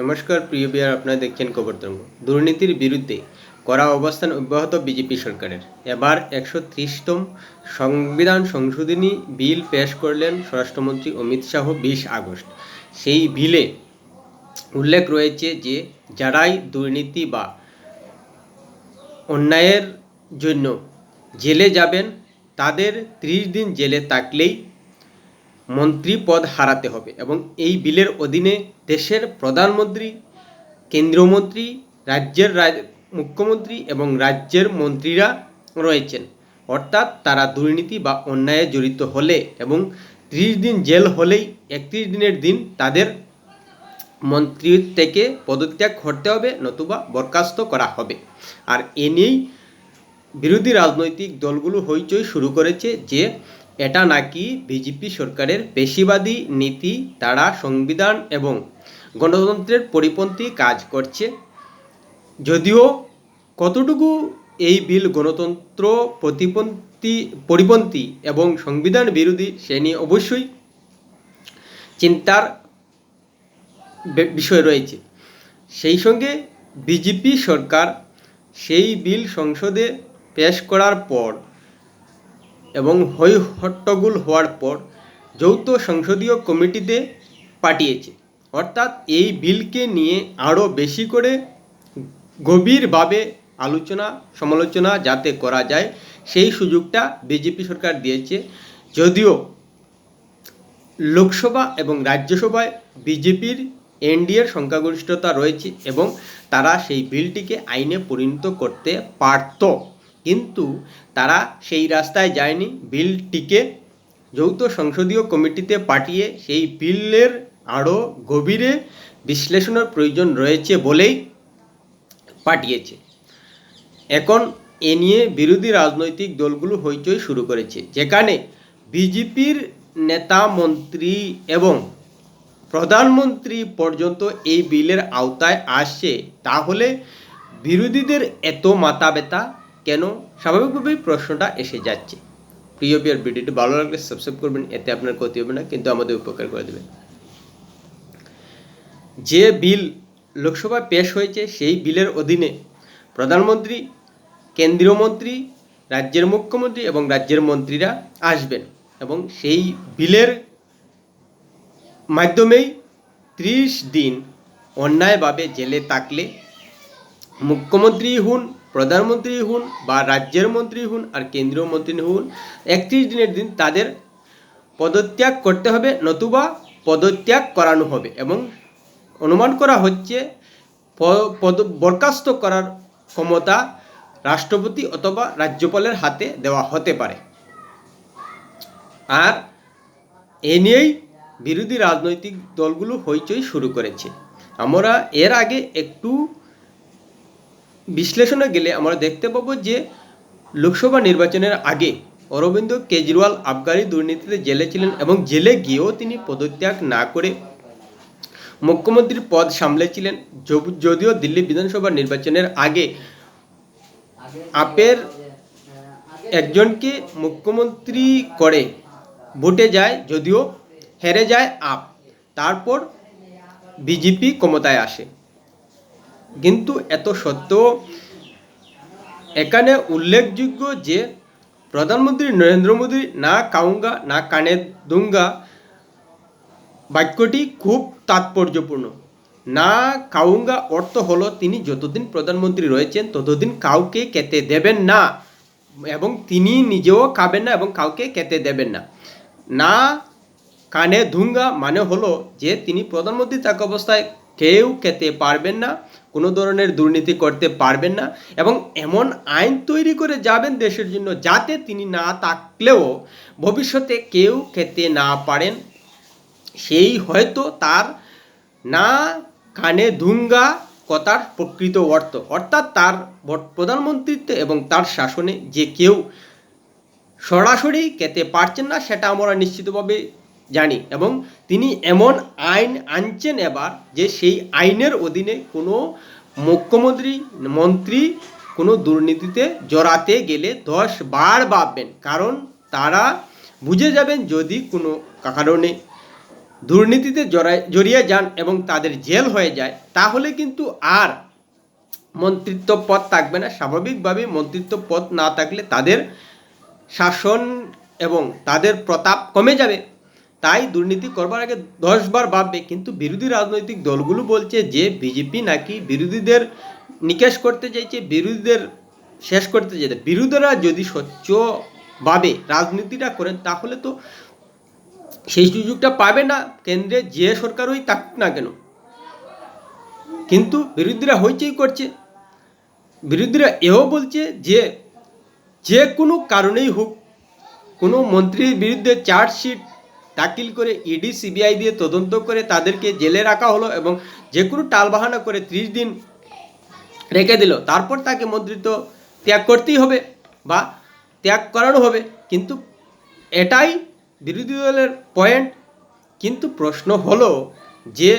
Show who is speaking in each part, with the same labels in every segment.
Speaker 1: নমস্কার, প্রিয় বিয়ার, আপনারা দেখছেন খবর তরঙ্গ দুর্নীতির বিরুদ্ধে করা অবস্থান অব্যাহত বিজেপি সরকারের। এবার একশো ত্রিশতম সংবিধান সংশোধনী বিল পেশ করলেন স্বরাষ্ট্রমন্ত্রী অমিত শাহ বিশ আগস্ট। সেই বিলে উল্লেখ রয়েছে যে, যারাই দুর্নীতি বা অন্যায়ের জন্য জেলে যাবেন, তাদের ত্রিশ দিন জেলে থাকলেই মন্ত্রী পদ হারাতে হবে এবং এই বিলের অধীনে দেশের প্রধানমন্ত্রী কেন্দ্রীয় মন্ত্রী রাজ্যের মুখ্যমন্ত্রী এবং রাজ্যের মন্ত্রীরা রয়েছেন। অর্থাৎ তারা দুর্নীতি বা অন্যায়ে জড়িত হলে এবং ত্রিশ দিন জেল হলেই একত্রিশ দিনের দিন তাদের মন্ত্রী থেকে পদত্যাগ করতে হবে নতুবা বরখাস্ত করা হবে। আর এ নিয়েই বিরোধী রাজনৈতিক দলগুলো হইচই শুরু করেছে যে এটা নাকি বিজেপি সরকারের পেশিবাদী নীতি, তারা সংবিধান এবং গণতন্ত্রের পরিপন্থী কাজ করছে। যদিও কতটুকু এই বিল গণতন্ত্র প্রতিপন্থী, পরিপন্থী এবং সংবিধান বিরোধী সে নিয়ে অবশ্যই চিন্তার বিষয় রয়েছে। সেই সঙ্গে বিজেপি সরকার সেই বিল সংসদে পেশ করার পর এবং হৈ হট্টগোল হওয়ার পর যৌথ সংসদীয় কমিটিতে পাঠিয়েছে। অর্থাৎ এই বিলকে নিয়ে আরও বেশি করে গভীরভাবে আলোচনা, সমালোচনা যাতে করা যায়, সেই সুযোগটা বিজেপি সরকার দিয়েছে। যদিও লোকসভা এবং রাজ্যসভায় বিজেপির এনডিএর সংখ্যাগরিষ্ঠতা রয়েছে এবং তারা সেই বিলটিকে আইনে পরিণত করতে পারত। কিন্তু তারা সেই রাস্তায় যায়নি। বিলটিকে যৌথ সংসদীয় কমিটিতে পাঠিয়ে সেই বিলের আরও গভীরে বিশ্লেষণের প্রয়োজন রয়েছে বলেই পাঠিয়েছে। এখন এ নিয়ে বিরোধী রাজনৈতিক দলগুলো হইচই শুরু করেছে, যেখানে বিজেপির নেতা মন্ত্রী এবং প্রধানমন্ত্রী পর্যন্ত এই বিলের আওতায় আসছে তাহলে বিরোধীদের এত মাথা ব্যথা কেন? স্বাভাবিকভাবেই প্রশ্নটা এসে যাচ্ছে। প্রিয় প্রিয় ভিডিওটি ভালো লাগলে সাবস্ক্রাইব করবেন, এতে আপনার ক্ষতি হবে না, কিন্তু আমাদের উপকার করে দেবেন। যে বিল লোকসভায় পেশ হয়েছে, সেই বিলের অধীনে প্রধানমন্ত্রী, কেন্দ্রীয় মন্ত্রী, রাজ্যের মুখ্যমন্ত্রী এবং রাজ্যের মন্ত্রীরা আসবেন এবং সেই বিলের মাধ্যমেই ত্রিশ দিন অন্যায়ভাবে জেলে থাকলে মুখ্যমন্ত্রী হন প্রধানমন্ত্রী হন বা রাজ্যের মন্ত্রী হন আর কেন্দ্রীয় মন্ত্রী হন, একত্রিশ দিনের দিন তাদের পদত্যাগ করতে হবে, নতুবা পদত্যাগ করানো হবে এবং অনুমান করা হচ্ছে পদ, বরখাস্ত করার ক্ষমতা রাষ্ট্রপতি অথবা রাজ্যপালের হাতে দেওয়া হতে পারে। আর এ নিয়েই বিরোধী রাজনৈতিক দলগুলো হইচই শুরু করেছে। আমরা এর আগে একটু বিশ্লেষণে গেলে আমরা দেখতে পাবো যে লোকসভা নির্বাচনের আগে অরবিন্দ কেজরিওয়াল আবগারি দুর্নীতিতে জেলে ছিলেন এবং জেলে গিয়েও তিনি পদত্যাগ না করে মুখ্যমন্ত্রীর পদ সামলেছিলেন। যদিও দিল্লি বিধানসভা নির্বাচনের আগে আপের একজনকে মুখ্যমন্ত্রী করে ভোটে যায়, যদিও হেরে যায় আপ। তারপর বিজেপি ক্ষমতায় আসে। কিন্তু এত সত্ত্বেও এখানে উল্লেখযোগ্য যে প্রধানমন্ত্রী নরেন্দ্র মোদী না কাউঙ্গা, না কানে দুঙ্গা বাক্যটি খুব তাৎপর্যপূর্ণ। না কাউঙ্গা অর্থ হলো তিনি যতদিন প্রধানমন্ত্রী রয়েছেন, ততদিন কাউকে খেতে দেবেন না এবং তিনি নিজেও খাবেন না এবং কাউকে খেতে দেবেন না। না কানে ধুঙ্গা মানে হলো যে তিনি প্রধানমন্ত্রী থাকা অবস্থায় কেউ খেতে পারবেন না কোনো ধরনের দুর্নীতি করতে পারবেন না এবং এমন আইন তৈরি করে যাবেন দেশের জন্য যাতে তিনি না থাকলেও ভবিষ্যতে কেউ খেতে না পারেন। সেই হয়তো তার না কানে ধুঙ্গা কথার প্রকৃত অর্থ। অর্থাৎ তার প্রধানমন্ত্রীত্বে এবং তার শাসনে যে কেউ সরাসরি খেতে পারছেন না, সেটা আমরা নিশ্চিতভাবে জানি। এবং তিনি এমন আইন আনছেন এবার যে সেই আইনের অধীনে কোনো মুখ্যমন্ত্রী, মন্ত্রী কোনো দুর্নীতিতে জড়াতে গেলে দশ বার ভাববেন। কারণ তারা বুঝে যাবেন যদি কোনো কারণে দুর্নীতিতে জড়ায়, জড়িয়ে যান এবং তাদের জেল হয়ে যায়, তাহলে কিন্তু আর মন্ত্রিত্ব পদ থাকবে না। স্বাভাবিকভাবে মন্ত্রিত্ব পদ না থাকলে তাদের শাসন এবং তাদের প্রতাপ কমে যাবে। তাই দুর্নীতি করবার আগে দশবার ভাববে। কিন্তু বিরোধী রাজনৈতিক দলগুলো বলছে যে, বিজেপি নাকি বিরোধীদের নিকেশ করতে চাইছে, বিরোধীদের শেষ করতে চাইছে। বিরোধীরা যদি স্বচ্ছভাবে রাজনীতিটা করেন তাহলে তো সেই সুযোগটা পাবে না। কেন্দ্রে যে সরকারই থাকুক না কেন। কিন্তু বিরোধীরা হইচই করছে। বিরোধীরা এও বলছে যে যে কোনো কারণেই হোক, কোনো মন্ত্রীর বিরুদ্ধে চার্জশিট দাখিল করে ইডি সিবিআই দিয়ে তদন্ত করে তাদেরকে জেলে রাখা হলো এবং যে কোনো টালবাহানা করে ত্রিশ দিন রেখে দিল। তারপর তাকে মন্ত্রিত্ব ত্যাগ করতেই হবে বা ত্যাগ করানো হবে। কিন্তু এটাই বিরোধী দলের পয়েন্ট কিন্তু প্রশ্ন হলো যে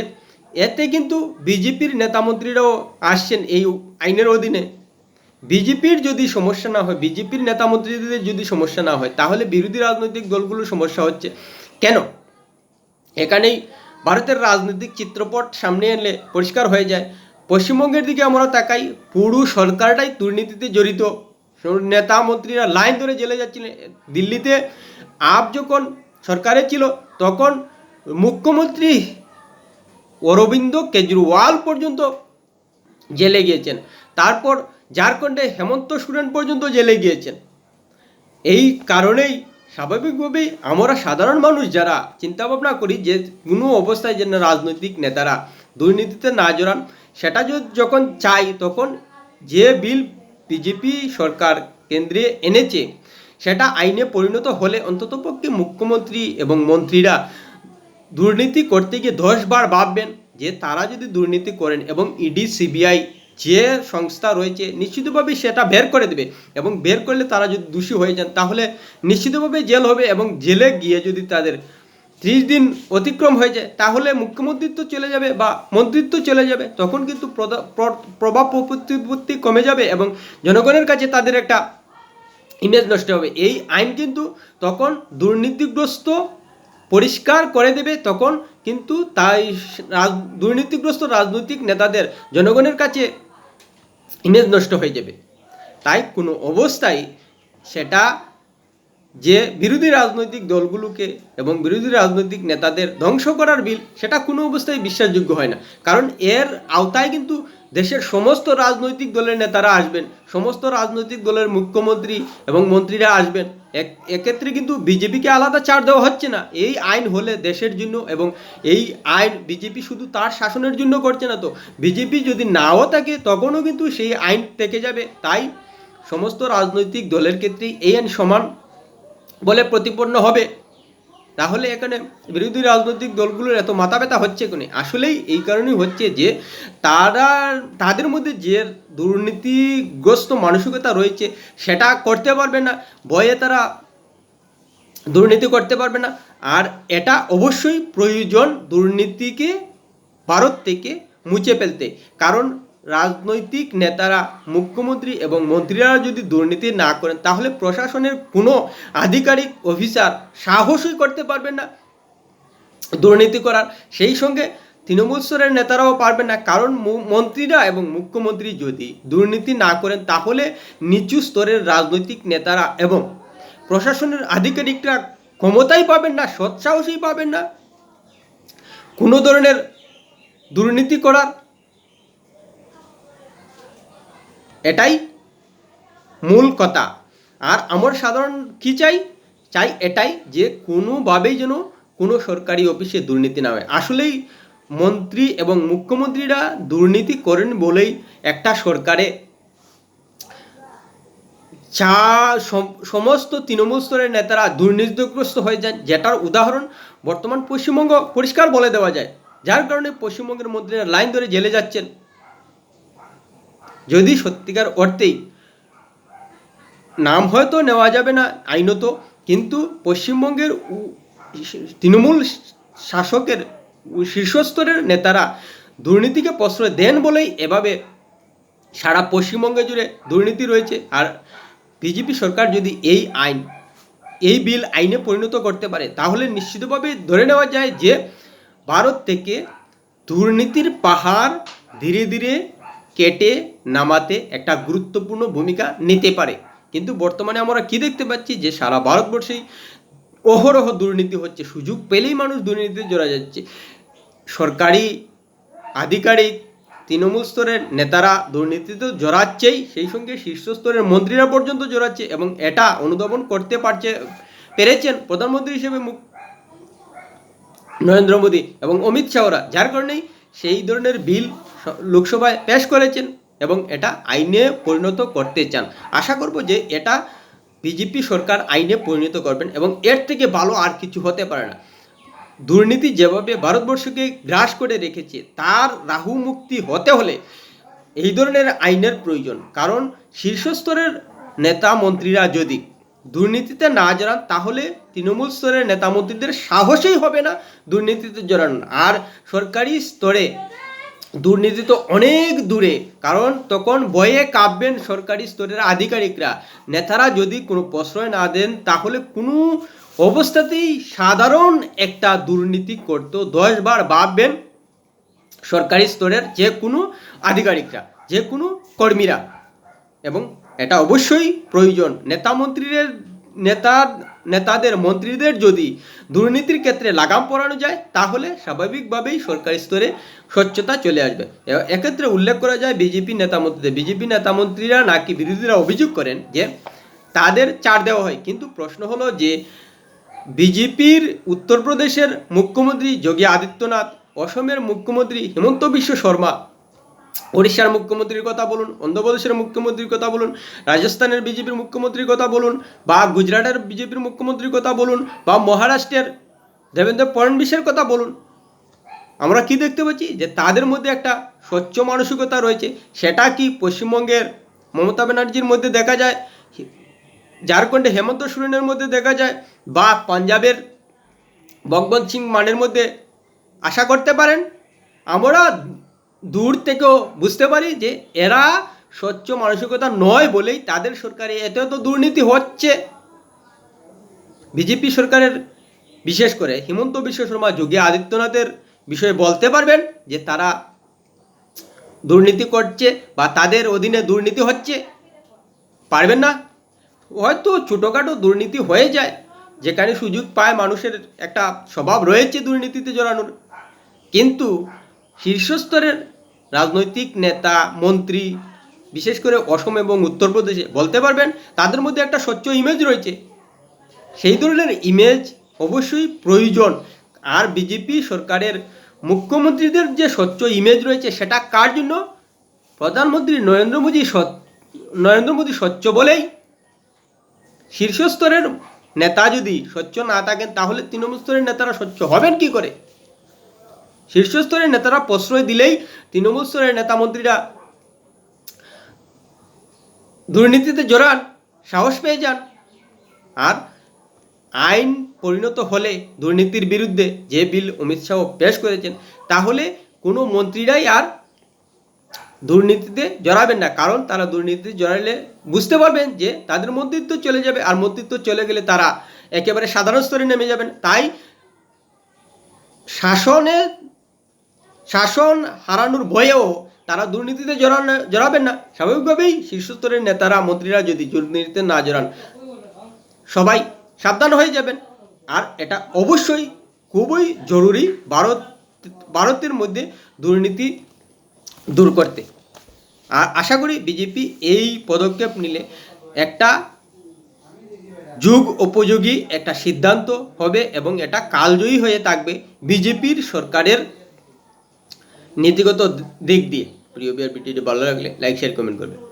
Speaker 1: এতে কিন্তু বিজেপির নেতামন্ত্রীরাও আসছেন এই আইনের অধীনে। বিজেপির যদি সমস্যা না হয়, বিজেপির নেতামন্ত্রীদের যদি সমস্যা না হয়, তাহলে বিরোধী রাজনৈতিক দলগুলোর সমস্যা হচ্ছে। কেন? এখানেই ভারতের রাজনৈতিক চিত্রপট সামনে এলে পরিষ্কার হয়ে যায়। পশ্চিমবঙ্গের দিকে আমরা তাকাই, পুরো সরকারটাই দুর্নীতিতে জড়িত। নেতা মন্ত্রীরা লাইন ধরে জেলে যাচ্ছিলেন। দিল্লিতে আপ যখন সরকারে ছিল, তখন মুখ্যমন্ত্রী অরবিন্দ কেজরিওয়াল পর্যন্ত জেলে গিয়েছেন। তারপর ঝাড়খণ্ডে হেমন্ত সোরেন পর্যন্ত জেলে গিয়েছেন। এই কারণেই স্বাভাবিকভাবেই আমরা সাধারণ মানুষ যারা চিন্তা ভাবনা করি যে কোনো অবস্থায় যেন রাজনৈতিক নেতারা দুর্নীতিতে না জড়ান, সেটা যখন চাই তখন যে বিল বিজেপি সরকার কেন্দ্রে এনেছে, সেটা আইনে পরিণত হলে অন্ততপক্ষে মুখ্যমন্ত্রী এবং মন্ত্রীরা দুর্নীতি করতে গিয়ে দশবার ভাববেন যে তারা যদি দুর্নীতি করেন এবং ইডি সিবিআই যে সংস্থা রয়েছে নিশ্চিতভাবে সেটা বের করে দেবে এবং বের করলে তারা যদি দোষী হয়ে যান, তাহলে নিশ্চিতভাবে জেল হবে এবং জেলে গিয়ে যদি তাদের ত্রিশ দিন অতিক্রম হয়ে যায়, তাহলে মুখ্যমন্ত্রিত্ব চলে যাবে বা মন্ত্রিত্ব চলে যাবে, তখন কিন্তু প্রভাব প্রতিপত্তি কমে যাবে এবং জনগণের কাছে তাদের একটা ইমেজ নষ্ট হবে। এই আইন কিন্তু তখন দুর্নীতিগ্রস্ত পরিষ্কার করে দেবে, তখন কিন্তু তাই দুর্নীতিগ্রস্ত রাজনৈতিক নেতাদের, জনগণের কাছে ইমেজ নষ্ট হয়ে যাবে। তাই কোনো অবস্থায় সেটা যে বিরোধী রাজনৈতিক দলগুলোকে এবং বিরোধী রাজনৈতিক নেতাদের ধ্বংস করার বিল, সেটা কোনো অবস্থায় বিশ্বাসযোগ্য হয় না। কারণ এর আওতায় কিন্তু দেশের সমস্ত রাজনৈতিক দলের নেতারা আসবেন, সমস্ত রাজনৈতিক দলের মুখ্যমন্ত্রী এবং মন্ত্রীরা আসবেন। এক, এক্ষেত্রে কিন্তু বিজেপিকে আলাদা ছাড় দেওয়া হচ্ছে না। এই আইন হলে দেশের জন্য এবং এই আইন বিজেপি শুধু তার শাসনের জন্য করছে না তো। বিজেপি যদি নাও থাকে, তখনও কিন্তু সেই আইন থেকে যাবে। তাই সমস্ত রাজনৈতিক দলের ক্ষেত্রেই এই আইন সমান বলে প্রতিপন্ন হবে। তাহলে এখানে বিরোধী রাজনৈতিক দলগুলোর এত মাথা ব্যথা হচ্ছে কেন? আসলেই এই কারণেই হচ্ছে যে তারা, তাদের মধ্যে যে দুর্নীতিগ্রস্ত মানসিকতা রয়েছে সেটা করতে পারবে না, ভয়ে তারা দুর্নীতি করতে পারবে না। আর এটা অবশ্যই প্রয়োজন দুর্নীতিকে ভারত থেকে মুছে ফেলতে। কারণ রাজনৈতিক নেতারা, মুখ্যমন্ত্রী এবং মন্ত্রীরা যদি দুর্নীতি না করেন, তাহলে প্রশাসনের কোনো আধিকারিক, অফিসার সাহসই করতে পারবেন না দুর্নীতি করার। সেই সঙ্গে তৃণমূল স্তরের নেতারাও পারবে না। কারণ মন্ত্রীরা এবং মুখ্যমন্ত্রী যদি দুর্নীতি না করেন, তাহলে নিচু স্তরের রাজনৈতিক নেতারা এবং প্রশাসনের আধিকারিকরা ক্ষমতাই পাবেন না, সৎসাহসই পাবেন না। কোনো ধরনের দুর্নীতি করার এটাই মূল কথা। আর আমার সাধারণ কি চাই? চাই এটাই যে কোনোভাবেই যেন কোনো সরকারি অফিসে দুর্নীতি না হয়। আসলেই মন্ত্রী এবং মুখ্যমন্ত্রীরা দুর্নীতি করেন বলেই একটা সরকারে চা সম- সমস্ত তৃণমূল স্তরের নেতারা দুর্নীতিগ্রস্ত হয়ে যান যেটার উদাহরণ বর্তমান পশ্চিমবঙ্গ পরিষ্কার বলে দেওয়া যায়। যার কারণে পশ্চিমবঙ্গের মন্ত্রীরা লাইন ধরে জেলে যাচ্ছেন। যদি সত্যিকার অর্থেই নাম হয়তো নেওয়া যাবে না, আইনত, কিন্তু পশ্চিমবঙ্গের তৃণমূল শাসকের শীর্ষস্তরের নেতারা দুর্নীতিকে প্রশ্রয় দেন বলেই এভাবে সারা পশ্চিমবঙ্গে জুড়ে দুর্নীতি রয়েছে। আর বিজেপি সরকার যদি এই আইন, এই বিল আইনে পরিণত করতে পারে, তাহলে নিশ্চিতভাবে ধরে নেওয়া যায় যে ভারত থেকে দুর্নীতির পাহাড় ধীরে ধীরে কেটে নামাতে একটা গুরুত্বপূর্ণ ভূমিকা নিতে পারে। কিন্তু বর্তমানে আমরা কি দেখতে পাচ্ছি যে সারা ভারতবর্ষেই অহরহ দুর্নীতি হচ্ছে, সুযোগ পেলেই মানুষ দুর্নীতিতে জড়া যাচ্ছে। সরকারি আধিকারিক, তৃণমূল স্তরের নেতারা দুর্নীতিতে জড়াচ্ছেই, সেই সঙ্গে শীর্ষ স্তরের মন্ত্রীরা পর্যন্ত জড়াচ্ছে এবং এটা অনুধাবন করতে পারছে, পেরেছেন প্রধানমন্ত্রী হিসেবে মুখ নরেন্দ্র মোদী এবং অমিত শাহরা। যার কারণেই সেই ধরনের বিল লোকসভায় পেশ করেছেন। এবং এটা আইনে পরিণত করতে চান। আশা করব যে এটা বিজেপি সরকার আইনে পরিণত করবেন এবং এর থেকে ভালো আর কিছু হতে পারে না। দুর্নীতি যেভাবে ভারতবর্ষকে গ্রাস করে রেখেছে, তার রাহু মুক্তি হতে হলে এই ধরনের আইনের প্রয়োজন। কারণ শীর্ষস্তরের নেতা মন্ত্রীরা যদি দুর্নীতিতে না জড়ান, তাহলে তৃণমূল স্তরের নেতা মন্ত্রীদের সাহসই হবে না দুর্নীতিতে জড়ানোর। আর সরকারি স্তরে দুর্নীতি তো অনেক দূরে, কারণ তখন বয়ে কাঁপবেন সরকারি স্তরের আধিকারিকরা। নেতারা যদি কোনো প্রশ্রয় না দেন, তাহলে কোনো অবস্থাতেই সাধারণ একটা দুর্নীতি করতো দশ বার ভাববেন সরকারি স্তরের যে কোনো আধিকারিকরা, যে কোনো কর্মীরা। এবং এটা অবশ্যই প্রয়োজন। নেতা মন্ত্রীদের নেতা নেতাদের, মন্ত্রীদের যদি দুর্নীতির ক্ষেত্রে লাগাম পড়ানো যায়, তাহলে স্বাভাবিকভাবেই সরকারি স্তরে স্বচ্ছতা চলে আসবে। এক্ষেত্রে উল্লেখ করা যায় বিজেপি নেতা মন্ত্রীদের। বিজেপি নেতা মন্ত্রীরা নাকি বিরোধীরা অভিযোগ করেন যে তাদের চার দেওয়া হয়। কিন্তু প্রশ্ন হলো যে বিজেপির উত্তরপ্রদেশের মুখ্যমন্ত্রী যোগী আদিত্যনাথ, অসমের মুখ্যমন্ত্রী হেমন্ত বিশ্ব শর্মা ওড়িশার মুখ্যমন্ত্রীর কথা বলুন, অন্ধ্রপ্রদেশের মুখ্যমন্ত্রীর কথা বলুন, রাজস্থানের বিজেপির মুখ্যমন্ত্রীর কথা বলুন, বা গুজরাটের বিজেপির মুখ্যমন্ত্রীর কথা বলুন, বা মহারাষ্ট্রের দেবেন্দ্র ফডণবীশের কথা বলুন, আমরা কি দেখতে পাচ্ছি? যে তাদের মধ্যে একটা স্বচ্ছ মানসিকতা রয়েছে, সেটা কি পশ্চিমবঙ্গের মমতা ব্যানার্জির মধ্যে দেখা যায় ঝাড়খণ্ডে হেমন্ত সোরেনের মধ্যে দেখা যায়, বা পাঞ্জাবের ভগবন্ত সিং মানের মধ্যে আশা করতে পারেন? আমরা দূর থেকেও বুঝতে পারি যে এরা স্বচ্ছ মানসিকতা নয় বলেই তাদের সরকারে এত এত দুর্নীতি হচ্ছে। বিজেপি সরকারের বিশেষ করে হিমন্ত বিশ্ব শর্মা, যোগী আদিত্যনাথের বিষয়ে বলতে পারবেন যে তারা দুর্নীতি করছে বা তাদের অধীনে দুর্নীতি হচ্ছে। পারবেন না? হয়তো ছোটোখাটো দুর্নীতি হয়ে যায়। যেখানে সুযোগ পায় মানুষের একটা স্বভাব রয়েছে দুর্নীতিতে জড়ানোর। কিন্তু শীর্ষস্তরের রাজনৈতিক নেতা, মন্ত্রী, বিশেষ করে অসম এবং উত্তরপ্রদেশে বলতে পারবেন তাদের মধ্যে একটা স্বচ্ছ ইমেজ রয়েছে। সেই ধরনের ইমেজ অবশ্যই প্রয়োজন। আর বিজেপি সরকারের মুখ্যমন্ত্রীদের যে স্বচ্ছ ইমেজ রয়েছে, সেটা কার জন্য? প্রধানমন্ত্রী নরেন্দ্র মোদী নরেন্দ্র মোদী স্বচ্ছ বলেই। শীর্ষস্তরের নেতা যদি স্বচ্ছ না থাকেন, তাহলে তৃণমূল স্তরের নেতারা স্বচ্ছ হবেন কি করে? শীর্ষস্তরের নেতারা প্রশ্রয় দিলেই তৃণমূল স্তরের নেতা মন্ত্রীরা দুর্নীতিতে জড়ান, সাহস পেয়ে যান। আর আইন পরিণত হলে দুর্নীতির বিরুদ্ধে যে বিল অমিত শাহ পেশ করেছেন, তাহলে কোনো মন্ত্রীরাই আর দুর্নীতিতে জড়াবেন না। কারণ তারা দুর্নীতিতে জড়ালে বুঝতে পারবেন যে তাদের মন্ত্রিত্ব চলে যাবে, আর মন্ত্রিত্ব চলে গেলে তারা একেবারে সাধারণ স্তরে নেমে যাবেন। তাই শাসনে শাসন হারানোর ভয়েও তারা দুর্নীতিতে জড়ানো, জড়াবেন না। স্বাভাবিকভাবেই শীর্ষস্তরের নেতারা, মন্ত্রীরা যদি দুর্নীতিতে না জড়ান, সবাই সাবধান হয়ে যাবেন। আর এটা অবশ্যই খুবই জরুরি ভারত, ভারতের মধ্যে দুর্নীতি দূর করতে। আর আশা করি বিজেপি এই পদক্ষেপ নিলে একটা যুগ উপযোগী একটা সিদ্ধান্ত হবে এবং এটা কালজয়ী হয়ে থাকবে বিজেপির সরকারের নীতিগত দিক দিয়ে প্রিয় বিআর ভিডিওটি ভালো লাগলে লাইক শেয়ার কমেন্ট করবে